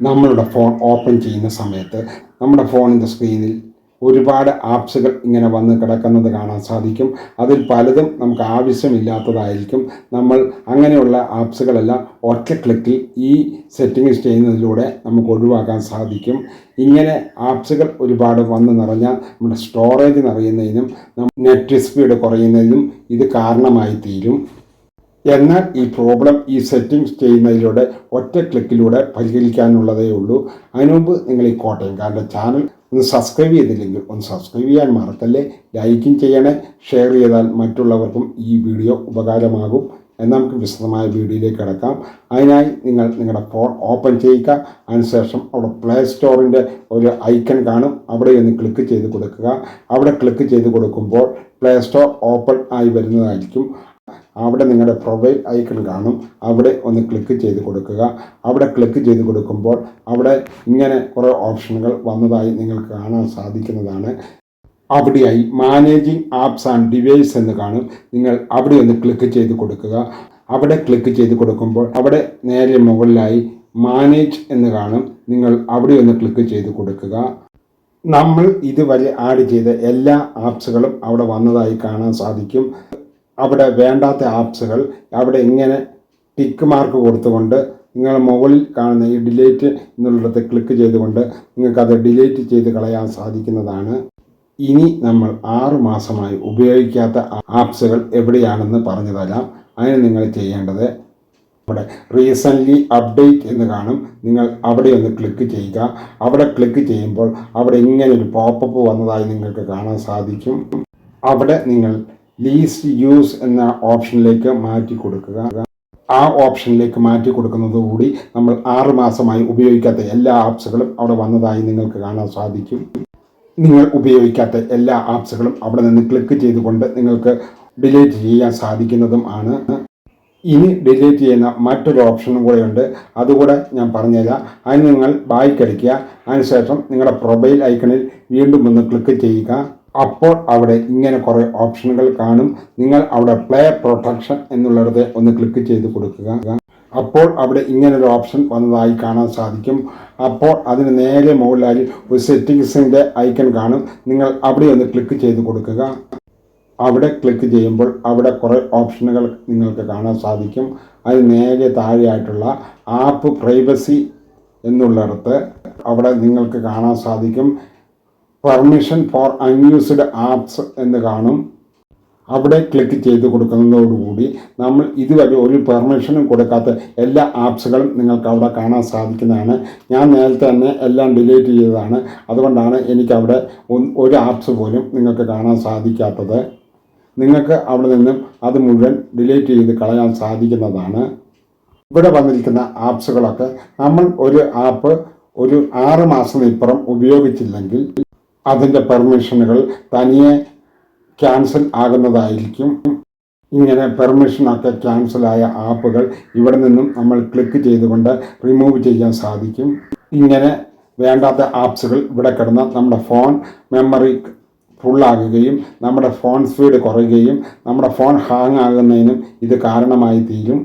നമ്മളുടെ phone open ചെയ്യുന്ന സമയത്ത് നമ്മുടെ ഫോണിന്റെ സ്ക്രീനിൽ ഒരുപാട് ആപ്സുകൾ ഇങ്ങനെ വന്ന് കിടക്കുന്നത് കാണാൻ സാധിക്കും. അതിൽ പലതും നമുക്ക് ആവശ്യമില്ലാത്തതായിരിക്കും. നമ്മൾ അങ്ങനെയുള്ള ആപ്സുകളെല്ലാം ഒറ്റ ക്ലിക്കിൽ ഈ സെറ്റിങ്സ് ചെയ്യുന്നതിലൂടെ നമുക്ക് ഒഴിവാക്കാൻ സാധിക്കും. ഇങ്ങനെ ആപ്സുകൾ ഒരുപാട് വന്ന് നിറഞ്ഞാൽ നമ്മുടെ സ്റ്റോറേജ് നിറയുന്നതിനും നെറ്റ് സ്പീഡ് കുറയുന്നതിനും ഇത് കാരണമായി തീരും. എന്നാൽ ഈ പ്രോബ്ലം ഈ സെറ്റിംഗ്സ് ചെയ്യുന്നതിലൂടെ ഒറ്റ ക്ലിക്കിലൂടെ പരിഹരിക്കാനുള്ളതേ ഉള്ളൂ അതിനുമുമ്പ് നിങ്ങൾ ഈ കോട്ടയംകാരന്റെ ചാനൽ ഒന്ന് സബ്സ്ക്രൈബ് ചെയ്തില്ലെങ്കിൽ ഒന്ന് സബ്സ്ക്രൈബ് ചെയ്യാൻ മറക്കല്ലേ? ലൈക്കും ചെയ്യണേ. ഷെയർ ചെയ്താൽ മറ്റുള്ളവർക്കും ഈ വീഡിയോ ഉപകാരമാകും. എന്നാൽ നമുക്ക് വിശദമായ വീഡിയോയിലേക്ക് കിടക്കാം. അതിനായി നിങ്ങൾ നിങ്ങളുടെ ഫോൺ ഓപ്പൺ ചെയ്യുക. അതിനുശേഷം അവിടെ പ്ലേ സ്റ്റോറിന്റെ ഒരു ഐക്കൺ കാണും. അവിടെ ഒന്ന് ക്ലിക്ക് ചെയ്ത് കൊടുക്കുക. അവിടെ ക്ലിക്ക് ചെയ്ത് കൊടുക്കുമ്പോൾ പ്ലേ സ്റ്റോർ ഓപ്പൺ ആയി വരുന്നതായിരിക്കും. അവിടെ നിങ്ങളുടെ പ്രൊഫൈൽ ഐക്കൺ കാണും. അവിടെ ഒന്ന് ക്ലിക്ക് ചെയ്ത് കൊടുക്കുക. അവിടെ ക്ലിക്ക് ചെയ്ത് കൊടുക്കുമ്പോൾ അവിടെ ഇങ്ങനെ കുറേ ഓപ്ഷനുകൾ വന്നതായി നിങ്ങൾക്ക് കാണാൻ സാധിക്കുന്നതാണ്. അവിടെയായി മാനേജിങ് ആപ്സ് ആൻഡ് ഡിവൈസ് എന്ന് കാണും. നിങ്ങൾ അവിടെ ഒന്ന് ക്ലിക്ക് ചെയ്ത് കൊടുക്കുക. അവിടെ ക്ലിക്ക് ചെയ്ത് കൊടുക്കുമ്പോൾ അവിടെ നേരെ മുകളിലായി മാനേജ് എന്ന് കാണും. നിങ്ങൾ അവിടെ ഒന്ന് ക്ലിക്ക് ചെയ്ത് കൊടുക്കുക. നമ്മൾ ഇതുവരെ ആഡ് ചെയ്ത എല്ലാ ആപ്സുകളും അവിടെ വന്നതായി കാണാൻ സാധിക്കും. അവിടെ വേണ്ടാത്ത ആപ്സുകൾ അവിടെ ഇങ്ങനെ ടിക്ക് മാർക്ക് കൊടുത്തുകൊണ്ട് നിങ്ങൾ മുകളിൽ കാണുന്ന ഈ ഡിലീറ്റ് എന്നുള്ളിടത്ത് ക്ലിക്ക് ചെയ്തുകൊണ്ട് നിങ്ങൾക്കത് ഡിലീറ്റ് ചെയ്ത് കളയാൻ സാധിക്കുന്നതാണ്. ഇനി നമ്മൾ ആറു മാസമായി ഉപയോഗിക്കാത്ത ആപ്സുകൾ എവിടെയാണെന്ന് പറഞ്ഞു തരാം. അതിന് നിങ്ങൾ ചെയ്യേണ്ടത് അവിടെ റീസെന്റ്ലി അപ്ഡേറ്റ് എന്ന് കാണും. നിങ്ങൾ അവിടെ ഒന്ന് ക്ലിക്ക് ചെയ്യുക. അവിടെ ക്ലിക്ക് ചെയ്യുമ്പോൾ അവിടെ ഇങ്ങനെ ഒരു പോപ്പപ്പ് വന്നതായി നിങ്ങൾക്ക് കാണാൻ സാധിക്കും. അവിടെ നിങ്ങൾ ലീസ്റ്റ് യൂസ് എന്ന ഓപ്ഷനിലേക്ക് മാറ്റി കൊടുക്കുക. ആ ഓപ്ഷനിലേക്ക് മാറ്റി കൊടുക്കുന്നതുകൂടി നമ്മൾ ആറ് മാസമായി ഉപയോഗിക്കാത്ത എല്ലാ ആപ്സുകളും അവിടെ വന്നതായി നിങ്ങൾക്ക് കാണാൻ സാധിക്കും. നിങ്ങൾ ഉപയോഗിക്കാത്ത എല്ലാ ആപ്സുകളും അവിടെ നിന്ന് ക്ലിക്ക് ചെയ്തുകൊണ്ട് നിങ്ങൾക്ക് ഡിലീറ്റ് ചെയ്യാൻ സാധിക്കുന്നതും ആണ്. ഇനി ഡിലീറ്റ് ചെയ്യുന്ന മറ്റൊരു ഓപ്ഷനും കൂടെ ഉണ്ട് അതുകൂടെ ഞാൻ പറഞ്ഞുതരാം. അതിന് നിങ്ങൾ ബായിക്കടിക്കുക അതിനുശേഷം നിങ്ങളുടെ പ്രൊഫൈൽ ഐക്കണിൽ വീണ്ടും ഒന്ന് ക്ലിക്ക് ചെയ്യുക. അപ്പോൾ അവിടെ ഇങ്ങനെ കുറേ ഓപ്ഷനുകൾ കാണും. നിങ്ങൾ അവിടെ പ്ലേ പ്രൊട്ടക്ഷൻ എന്നുള്ളിടത്ത് ഒന്ന് ക്ലിക്ക് ചെയ്ത് കൊടുക്കുക. അപ്പോൾ അവിടെ ഇങ്ങനൊരു ഓപ്ഷൻ വന്നതായി കാണാൻ സാധിക്കും. അപ്പോൾ അതിന് നേരെ മുകളിലായി ഒരു സെറ്റിങ്സിന്റെ ഐക്കൺ കാണും. നിങ്ങൾ അവിടെ ഒന്ന് ക്ലിക്ക് ചെയ്ത് കൊടുക്കുക. അവിടെ ക്ലിക്ക് ചെയ്യുമ്പോൾ അവിടെ കുറേ ഓപ്ഷനുകൾ നിങ്ങൾക്ക് കാണാൻ സാധിക്കും. അതിന് നേരെ താഴെയായിട്ടുള്ള ആപ്പ് പ്രൈവസി എന്നുള്ളിടത്ത് അവിടെ നിങ്ങൾക്ക് കാണാൻ സാധിക്കും. പെർമിഷൻ ഫോർ അൺയൂസ്ഡ് ആപ്സ് എന്ന് കാണും. അവിടെ ക്ലിക്ക് ചെയ്ത് കൊടുക്കുന്നതോടുകൂടി നമ്മൾ ഇതുവരെ ഒരു പെർമിഷനും കൊടുക്കാത്ത എല്ലാ ആപ്സുകളും നിങ്ങൾക്ക് അവിടെ കാണാൻ സാധിക്കുന്നതാണ്. ഞാൻ നേരത്തെ തന്നെ എല്ലാം ഡിലീറ്റ് ചെയ്തതാണ്. അതുകൊണ്ടാണ് എനിക്കവിടെ ഒരു ആപ്സ് പോലും നിങ്ങൾക്ക് കാണാൻ സാധിക്കാത്തത്. നിങ്ങൾക്ക് അവിടെ നിന്നും അത് മുഴുവൻ ഡിലീറ്റ് ചെയ്ത് കളയാൻ സാധിക്കുന്നതാണ്. ഇവിടെ വന്നിരിക്കുന്ന ആപ്സുകളൊക്കെ നമ്മൾ ഒരു ആപ്പ് ഒരു ആറ് ഇപ്പുറം ഉപയോഗിച്ചില്ലെങ്കിൽ അതിന്റെ പെർമിഷനുകൾ തനിയെ ക്യാൻസൽ ആകുന്നതായിരിക്കും. ഇങ്ങനെ പെർമിഷനൊക്കെ ക്യാൻസലായ ആപ്പുകൾ ഇവിടെ നിന്നും നമ്മൾ ക്ലിക്ക് ചെയ്തുകൊണ്ട് റിമൂവ് ചെയ്യാൻ സാധിക്കും. ഇങ്ങനെ വേണ്ടാത്ത ആപ്സുകൾ ഇവിടെ കിടന്ന നമ്മുടെ ഫോൺ മെമ്മറി ഫുള്ളാകുകയും നമ്മുടെ ഫോൺ സ്പീഡ് കുറയുകയും നമ്മുടെ ഫോൺ ഹാങ് ആകുന്നതിനും ഇത് കാരണമായി തീരും